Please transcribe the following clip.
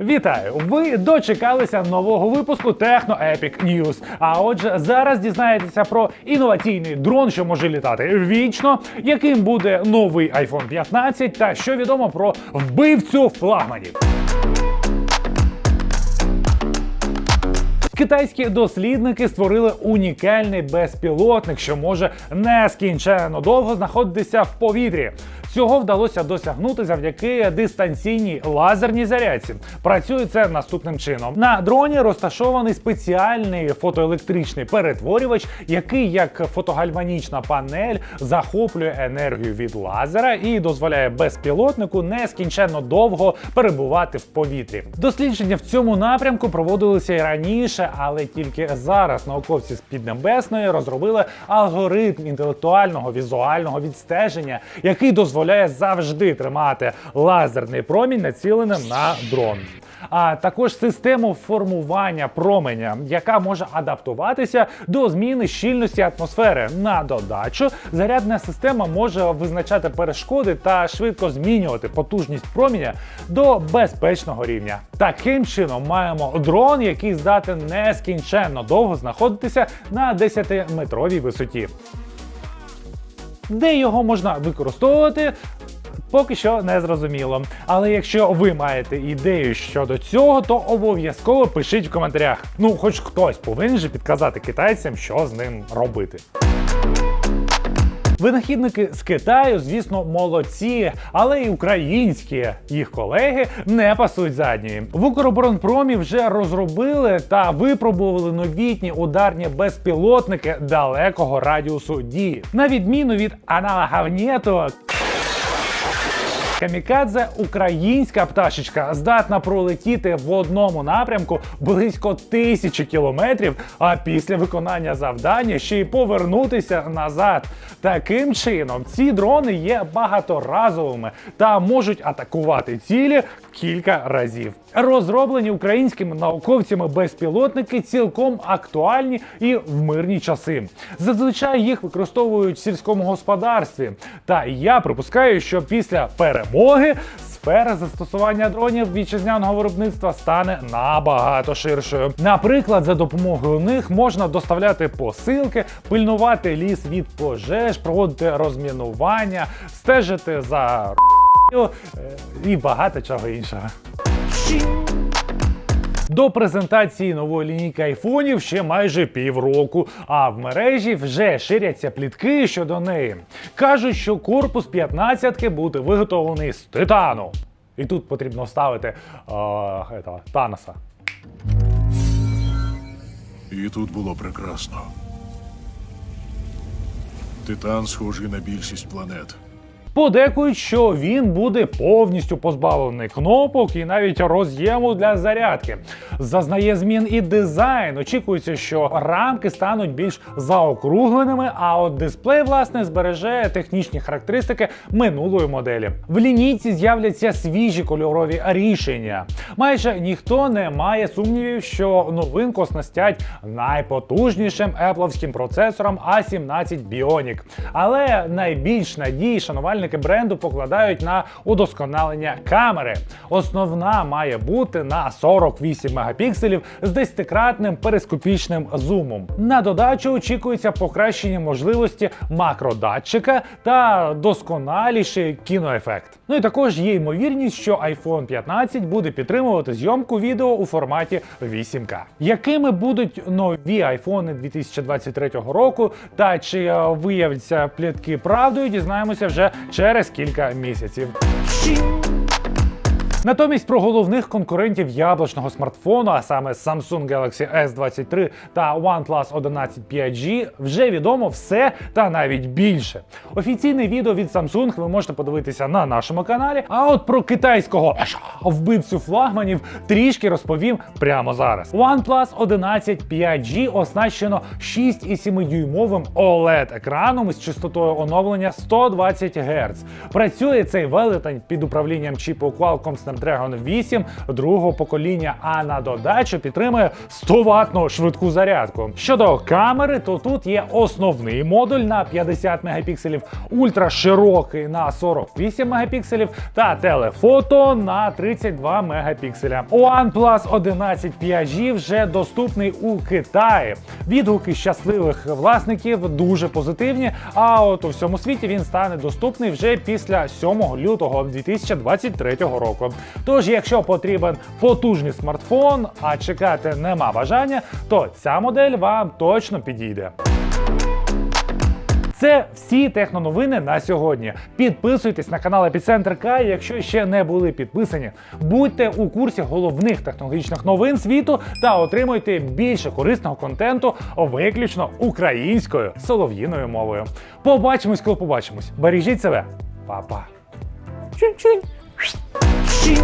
Вітаю! Ви дочекалися нового випуску Техно Epic News. А отже, зараз дізнаєтеся про інноваційний дрон, що може літати вічно, яким буде новий iPhone 15 та що відомо про вбивцю флагманів. Китайські дослідники створили унікальний безпілотник, що може нескінченно довго знаходитися в повітрі. Цього вдалося досягнути завдяки дистанційній лазерній зарядці. Працює це наступним чином: на дроні розташований спеціальний фотоелектричний перетворювач, який, як фотогальванічна панель, захоплює енергію від лазера і дозволяє безпілотнику нескінченно довго перебувати в повітрі. Дослідження в цьому напрямку проводилися і раніше, але тільки зараз науковці з Піднебесної розробили алгоритм інтелектуального візуального відстеження, який дозволяє завжди тримати лазерний промінь націленим на дрон. А також систему формування променя, яка може адаптуватися до зміни щільності атмосфери. На додачу зарядна система може визначати перешкоди та швидко змінювати потужність проміння до безпечного рівня. Таким чином маємо дрон, який здатен нескінченно довго знаходитися на 10-метровій висоті. Де його можна використовувати? Поки що не зрозуміло. Але якщо ви маєте ідею щодо цього, то обов'язково пишіть в коментарях. Ну, хоч хтось повинен же підказати китайцям, що з ним робити. Винахідники з Китаю, звісно, молодці, але й українські їх колеги не пасують задньої. В Укроборонпромі вже розробили та випробували новітні ударні безпілотники далекого радіусу дії. На відміну від аналога Внєту, Камікадзе українська пташечка здатна пролетіти в одному напрямку близько тисячі кілометрів, а після виконання завдання ще й повернутися назад. Таким чином, ці дрони є багаторазовими та можуть атакувати цілі кілька разів. Розроблені українськими науковцями безпілотники цілком актуальні і в мирні часи. Зазвичай їх використовують в сільському господарстві. Та я припускаю, що після перемоги сфера застосування дронів вітчизняного виробництва стане набагато ширшою. Наприклад, за допомогою них можна доставляти посилки, пильнувати ліс від пожеж, проводити розмінування, стежити за і багато чого іншого. До презентації нової лінійки айфонів ще майже півроку, а в мережі вже ширяться плітки щодо неї. Кажуть, що корпус 15-ки буде виготовлений з титану. І тут потрібно ставити е, этого, Таноса. І тут було прекрасно. Титан схожий на більшість планет. Подекують, що він буде повністю позбавлений кнопок і навіть роз'єму для зарядки. Зазнає змін і дизайн. Очікується, що рамки стануть більш заокругленими, а от дисплей, власне, збереже технічні характеристики минулої моделі. В лінійці з'являться свіжі кольорові рішення. Майже ніхто не має сумнівів, що новинку оснастять найпотужнішим епловським процесором A17 Bionic. Але найбільш надії шанувальники бренду покладають на удосконалення камери. Основна має бути на 48 мегапікселів з 10-кратним перископічним зумом. На додачу очікується покращення можливості макродатчика та досконаліший кіноефект. Ну і також є ймовірність, що iPhone 15 буде підтримувати зйомку відео у форматі 8К. Якими будуть нові айфони 2023 року, та чи е, виявляться плітки правдою, дізнаємося вже через кілька місяців. Натомість про головних конкурентів яблучного смартфону, а саме Samsung Galaxy S23 та OnePlus 11 5G, вже відомо все та навіть більше. Офіційне відео від Samsung ви можете подивитися на нашому каналі. А от про китайського вбивцю флагманів трішки розповім прямо зараз. OnePlus 11 5G оснащено 6,7 дюймовим oled екраном із частотою оновлення 120 Гц. Працює цей велетень під управлінням чіпу Qualcomm 8 другого покоління, а на додачу підтримує 100 ваттну швидку зарядку. Щодо камери, то тут є основний модуль на 50 мегапікселів, ультраширокий на 48 мегапікселів та телефото на 32 мегапікселя. OnePlus 11 5G вже доступний у Китаї. Відгуки щасливих власників дуже позитивні. А от у всьому світі він стане доступний вже після 7 лютого 2023 року. Тож, якщо потрібен потужний смартфон, а чекати нема бажання, то ця модель вам точно підійде. Це всі техноновини на сьогодні. Підписуйтесь на канал Епіцентр К, якщо ще не були підписані. Будьте у курсі головних технологічних новин світу та отримуйте більше корисного контенту виключно українською солов'їною мовою. Побачимось, коли побачимось. Бережіть себе, Па-па. Чин-чин. Sim.